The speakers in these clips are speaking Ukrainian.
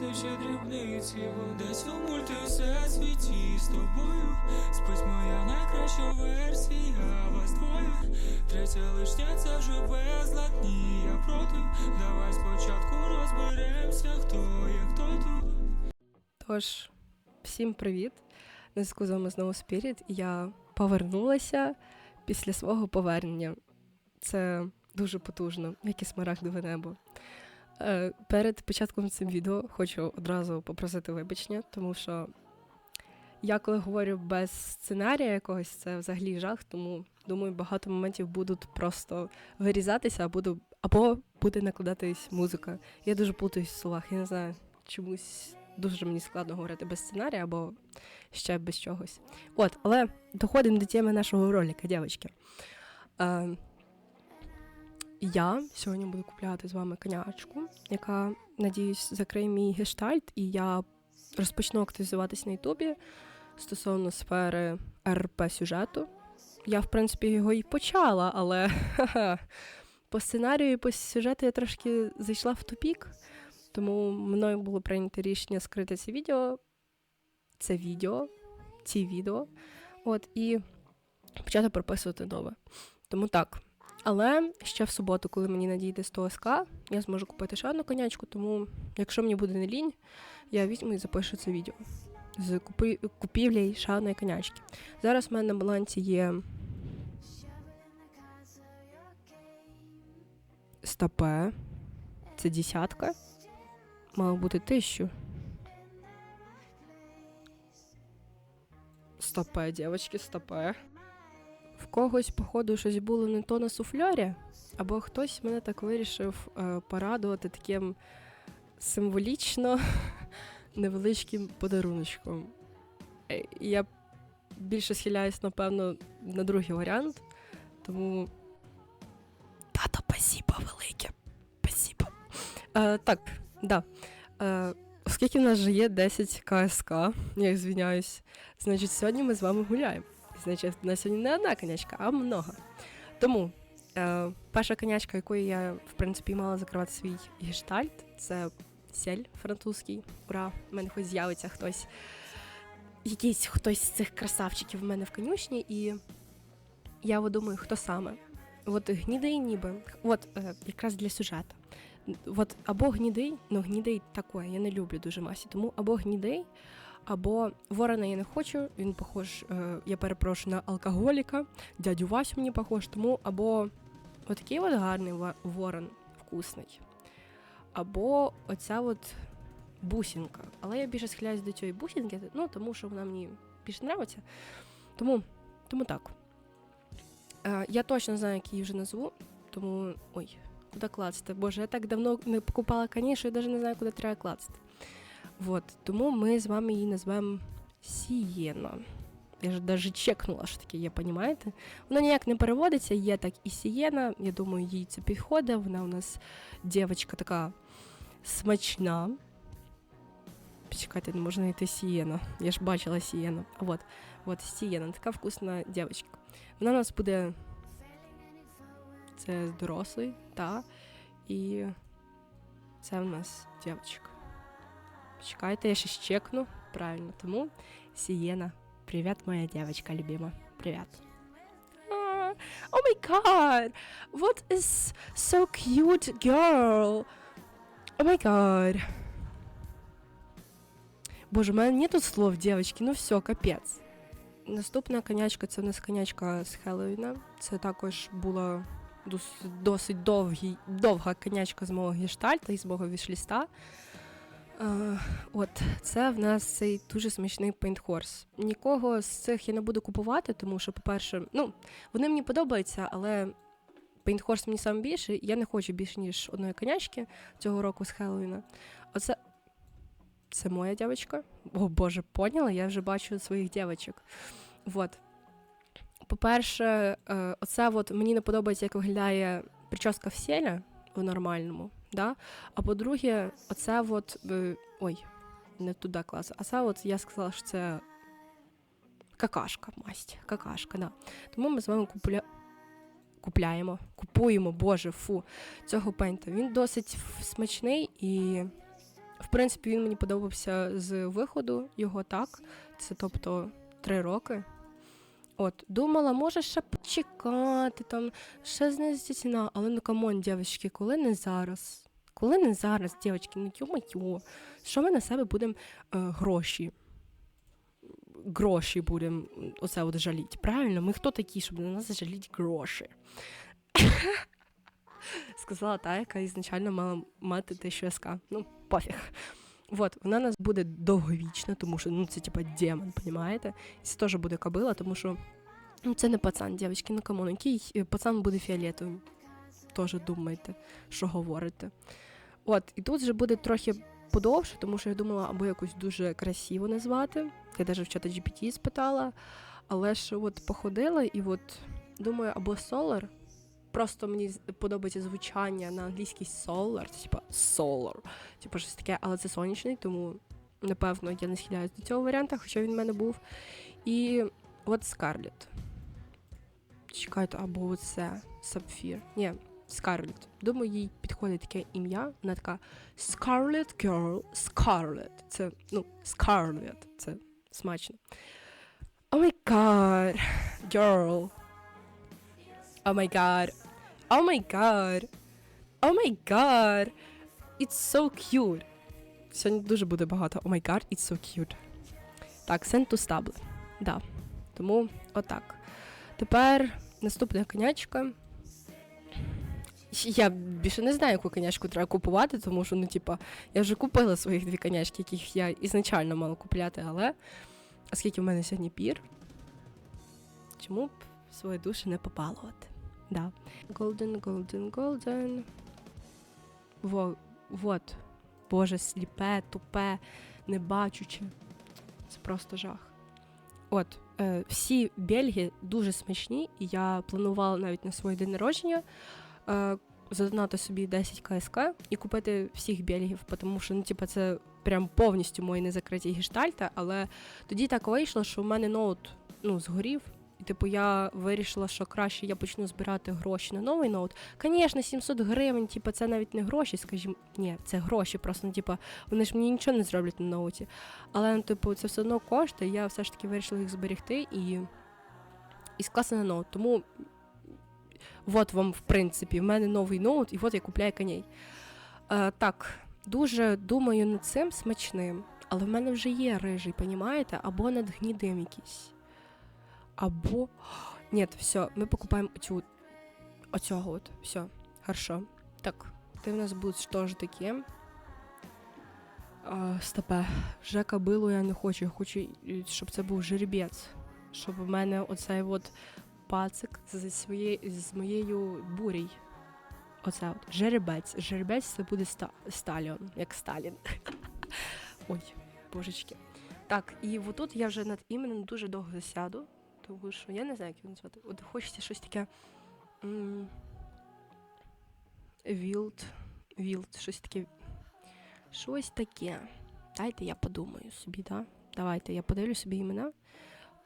це ще дрібниці, десь у мульти всесвіті з тобою спить моя найкраща версія, вас двоє. Третя лишня це вже безлад, ні, я проти. Давай спочатку розберемося, хто є, хто тут. Тож, всім привіт! На зв'язку з вами знову Спіріт. Я повернулася після свого повернення. Це дуже потужно, як і смарагдове небо. Е, перед початком цим відео хочу одразу попросити вибачення, тому що я коли говорю без сценарія якогось, це взагалі жах, тому думаю, багато моментів будуть просто вирізатися, буду, або буде накладатись музика. Я дуже плутаюсь в словах, я не знаю, чомусь дуже мені складно говорити без сценарія або ще без чогось. От, але доходимо до теми нашого ролика, дівчатки. Я сьогодні буду купляти з вами конячку, яка, надіюсь, закриє мій гештальт, і я розпочну активізуватись на Ютубі стосовно сфери РП сюжету. Я, в принципі, його і почала, але по сценарію і по сюжету я трошки зайшла в тупік. Тому мною було прийнято рішення скрити це відео, це відео, ці відео, от, і почати прописувати нове. Тому так. Але ще в суботу, коли мені надійде 100 СК, я зможу купити ще одну конячку, тому якщо мені буде не лінь, я візьму і запишу це відео з купівлі ще одної конячки. Зараз в мене на балансі є стопе, це десятка. Мало бути тисячу. Стопе, дівчатки, стопе. Когось, походу, щось було не то на суфльорі, або хтось мене так вирішив е, порадувати таким символічно невеличким подаруночком. Е, Я більше схиляюсь, напевно, на другий варіант, тому. Тато, спасибо велике. Спасибо. Е, так, да. Е, оскільки в нас вже є 10 КСК, я звіняюсь, значить, сьогодні ми з вами гуляємо. Значить, на сьогодні не одна конячка, а много. Тому е, перша конячка, якою я, в принципі, мала закривати свій гештальт, це сель французький. Ура! У мене хоч з'явиться хтось. Якийсь хтось з цих красавчиків в мене в конюшні, і я думаю, хто саме. От гнідий ніби. От е, якраз для сюжету. От або гнідий, ну гнідий такое, я не люблю дуже масі, тому або гнідий, або ворона я не хочу, він похож, е, я перепрошую, на алкоголіка, дядю Васю мені похож, тому або отакий от гарний ворон вкусний, або оця от бусинка. Але я більше схиляюсь до цієї бусинки, ну тому що вона мені більше подобається. Тому, тому так. Е, я точно знаю, як її вже назву, тому. Ой, куди клацати? Боже, я так давно не покупала коні, я навіть не знаю, куди треба клацати. Вот, тому ми з вами її назвемо Сієна. Я ж навіть чекнула, що таке є, понімаєте? Воно ніяк не переводиться, є так і Сієна. Я думаю, їй це підходить. Вона у нас дівчинка така смачна. Почекайте, не можна знайти Сієна. Я ж бачила Сієну. От, от Сієна, така вкусна дівчинка. Вона у нас буде. Це дорослий, та. І це в нас дівчинка. Чекайте, я ще чекну. Правильно. Тому Сиена. Привет, моя девочка любима. Привет. А, О май гад! What is so cute girl? О май гад. Боже, у мене нету слов, девочки, ну все, капець. Наступна конячка це у нас конячка з Хеллоуіна. Це також була дос- досить довгий, довга конячка з мого гештальта і з мого вішліста. Е, От, це в нас цей дуже смачний Horse. Нікого з цих я не буду купувати, тому що, по-перше, ну, вони мені подобаються, але Horse мені саме більше. Я не хочу більше, ніж одної конячки цього року з Хеллоуіна. Оце. Це моя дівчинка. О Боже, поняла, я вже бачу своїх дівчинок. Вот. По-перше, е, оце от мені не подобається, як виглядає прическа в селі в нормальному. Да? А по-друге, оце от. е, Ой, не туди клас. А це от я сказала, що це какашка, масть, какашка, да. Тому ми з вами купля... купляємо, купуємо, боже, фу, цього пента. Він досить смачний і В принципі, він мені подобався з виходу його так. Це тобто три роки. От, думала, може ще почекати, там, ще знизити ціна, але ну камон, дівчатки, коли не зараз? Коли не зараз, дівчатки, ну йо-майо, що ми на себе будемо е, гроші? Гроші будемо оце от жаліти. Правильно? Ми хто такі, щоб на нас жаліти гроші? Сказала та, яка ізначально мала мати те, що я ска. Ну, пофіг. Вот, вона нас буде довговічна, тому що ну це типа демон, понімаєте? І це теж буде кобила, тому що ну, це не пацан, дівчатки, ну камон, який е, пацан буде фіолетовим. Теж думайте, що говорите. От, і тут же буде трохи подовше, тому що я думала, або якось дуже красиво назвати. Я навіть в чата GPT спитала, але ж от походила і от думаю, або Solar. Просто мені подобається звучання на англійській solar, типа solar, типу щось таке, але це сонячний, тому напевно я не схиляюсь до цього варіанта, хоча він в мене був. І от Scarlett. Чекайте, або це Сапфір. Ні, Scarlett. Думаю, їй підходить таке ім'я. Вона така Scarlet Girl, Scarlett. Це, ну, Scarlett. Це смачно. Oh my god, girl. Oh my god. Oh my god. Oh my god. It's so cute. Сьогодні дуже буде багато. Oh my god, it's so cute. Так, send to stable. Да. Тому отак. Тепер наступна конячка. Я більше не знаю, яку конячку треба купувати, тому що, ну, типа, я вже купила своїх дві конячки, яких я ізначально мала купляти, але оскільки в мене сьогодні пір, чому б свої душі не попалувати? Да. Golden, golden, golden. Во, вот. Боже, сліпе, тупе, небачуче. Це просто жах. От, всі бельги дуже смачні, і я планувала навіть на свій день народження е, задонати собі 10 КСК і купити всіх бельгів, тому що ну, типу, це прям повністю мої незакриті гештальти, але тоді так вийшло, що в мене ноут ну, згорів. І, типу, я вирішила, що краще я почну збирати гроші на новий ноут. Звісно, 700 гривень, типу, це навіть не гроші, скажімо, ні, це гроші, просто ну, типу, вони ж мені нічого не зроблять на ноуті. Але, ну, типу, це все одно коштує, я все ж таки вирішила їх зберегти і, і скласти на ноут. Тому от вам, в принципі, в мене новий ноут, і от я купляю коней. Е, так, дуже думаю над цим смачним, але в мене вже є рижий, понімаєте? Або над гнідим якийсь. Або. Ні, все, ми покупаємо оцю. Оцього от. Все, хорошо. Так, ти в нас будеш теж таким. А, стопе. Вже кобилу я не хочу. Я хочу, щоб це був жеребець. Щоб в мене оцей от пацик зі своєю з моєю бурій. Оце от. Жеребець. Жеребець це буде ста... Сталіон, як Сталін. Ой, божечки. Так, і отут я вже над іменем дуже довго засяду, тому що я не знаю, як його назвати. От хочеться щось таке. Вілд. Вілд, щось таке. Щось таке. Дайте я подумаю собі, да? Давайте я подивлю собі імена,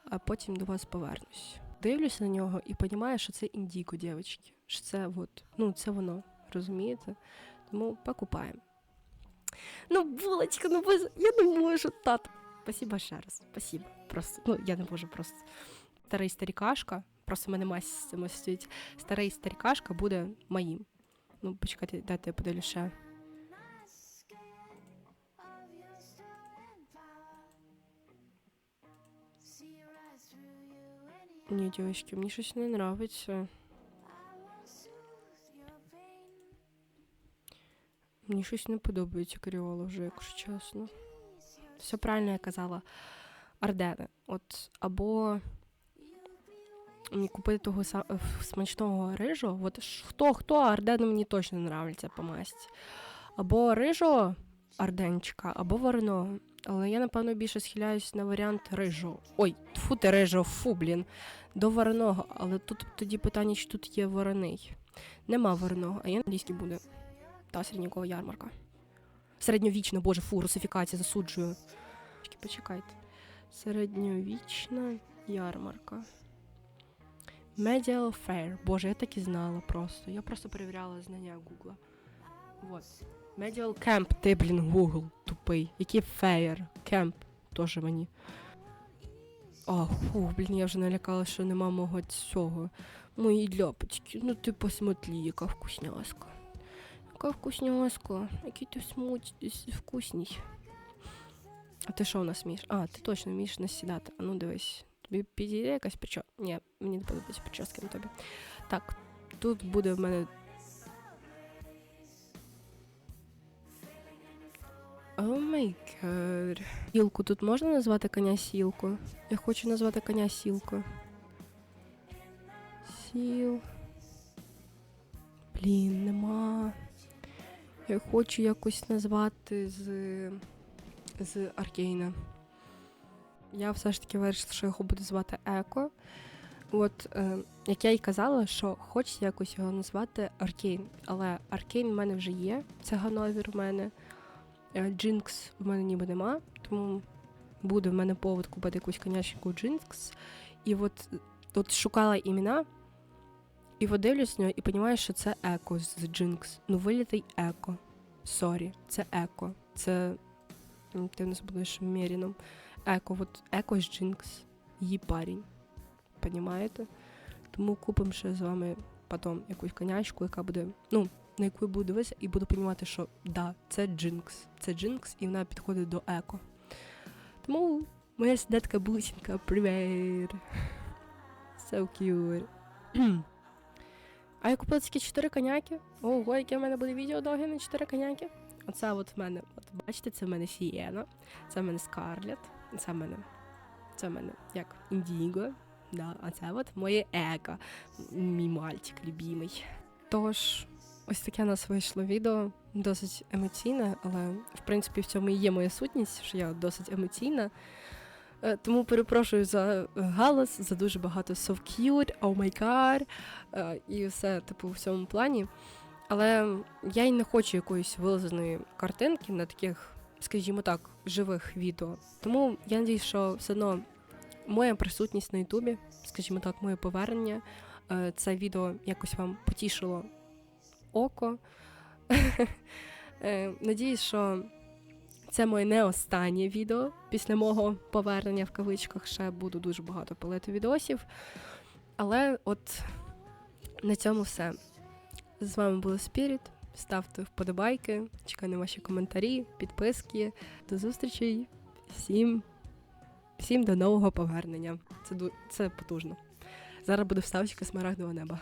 а потім до вас повернусь. Дивлюся на нього і розумію, що це індіко, дівчатки. Що це от, ну, це воно, розумієте? Тому покупаємо. Ну, булочка, ну без... я не можу, тат. Спасибо ще раз. Спасибо. Просто, ну, я не можу просто. Старий старікашка, просто мене мазь цим стоїть. Старий старікашка буде моїм. Ну, почекайте, дайте я подивлю ще. Ні, дівчатки, мені щось не нравиться. Мені щось не подобається Каріола вже, якщо чесно. Все правильно я казала. Ардени. От або купити того е, смачного рижу. От хто хто, а Ардени мені точно нравиться по масті. Або рижу арденчика, або вареного. Але я, напевно, більше схиляюсь на варіант рижу. Ой, тфу ти рижу, фу, блін. До вареного. Але тут тоді питання, чи тут є варений. Нема вареного, а є англійський буде. Та середньовікова ярмарка. Середньовічна, боже, фу, русифікація засуджую. Чекай, Почекайте. Середньовічна ярмарка. Medial Fair. Боже, я так і знала просто. Я просто перевіряла знання Гугла. Вот. Medial Camp, ти, блін, Google тупий. Який феєр. Кемп теж мені. А, фух, блін, я вже налякала, що нема мого цього. Мої ляпочки. Ну ти посмотри, яка вкусняшка. Яка вкусняшка. Який ти смуть вкусний. А ти що у нас вмієш? А, ти точно вмієш насідати. А ну дивись. Тобі підійде якась прическа? Ні, мені не подобається прически на тобі. Так, тут буде в мене. О май гад. Сілку тут можна назвати коня сілку? Я хочу назвати коня сілку. Сіл. Блін, нема. Я хочу якось назвати з. з Аркейна. Я все ж таки вирішила, що його буду звати Еко. От, е, як я й казала, що хочеться якось його назвати Аркейн. Але Аркейн в мене вже є, це Гановір в мене. Е, Джинкс в мене ніби нема, тому буде в мене повод купити якусь конячку Джинкс. І от, от шукала імена, і от дивлюсь нього і розумію, що це Еко з Джинкс. Ну, вилітий Еко. Сорі, це Еко. Це ти у нас будеш Меріном. Еко, от Еко Джинкс. Її парень. Понімаєте? Тому купимо ще з вами потім якусь конячку, яка буде, ну, на яку я буду дивитися, і буду розуміти, що да, це Джинкс. Це Джинкс, і вона підходить до Еко. Тому моя сідетка бусинка, привіт. So cute. а я купила тільки 4 коняки. Ого, яке в мене буде відео довге на 4 коняки. Оце от в мене, от бачите, це в мене Сієна, це в мене Скарлет, це мене, це мене як Індіго. Да, а це от моє еко, мій мальчик любимий. Тож, ось таке у нас вийшло відео, досить емоційне, але в принципі в цьому і є моя сутність, що я досить емоційна. Е, Тому перепрошую за галас, за дуже багато so cute, oh my god, е, і все, типу, в цьому плані. Але я й не хочу якоїсь вилазеної картинки на таких, скажімо так, живих відео. Тому я надію, що все одно моя присутність на Ютубі, скажімо так, моє повернення, е, це відео якось вам потішило око. Е, Надіюсь, що це моє не останнє відео. Після мого повернення в кавичках ще буду дуже багато пилити відосів. Але от на цьому все. З вами була Спіріт. Ставте вподобайки, чекаю на ваші коментарі, підписки. До зустрічей. Всім, всім до нового повернення. Це, це потужно. Зараз буде вставочка смарагдового неба.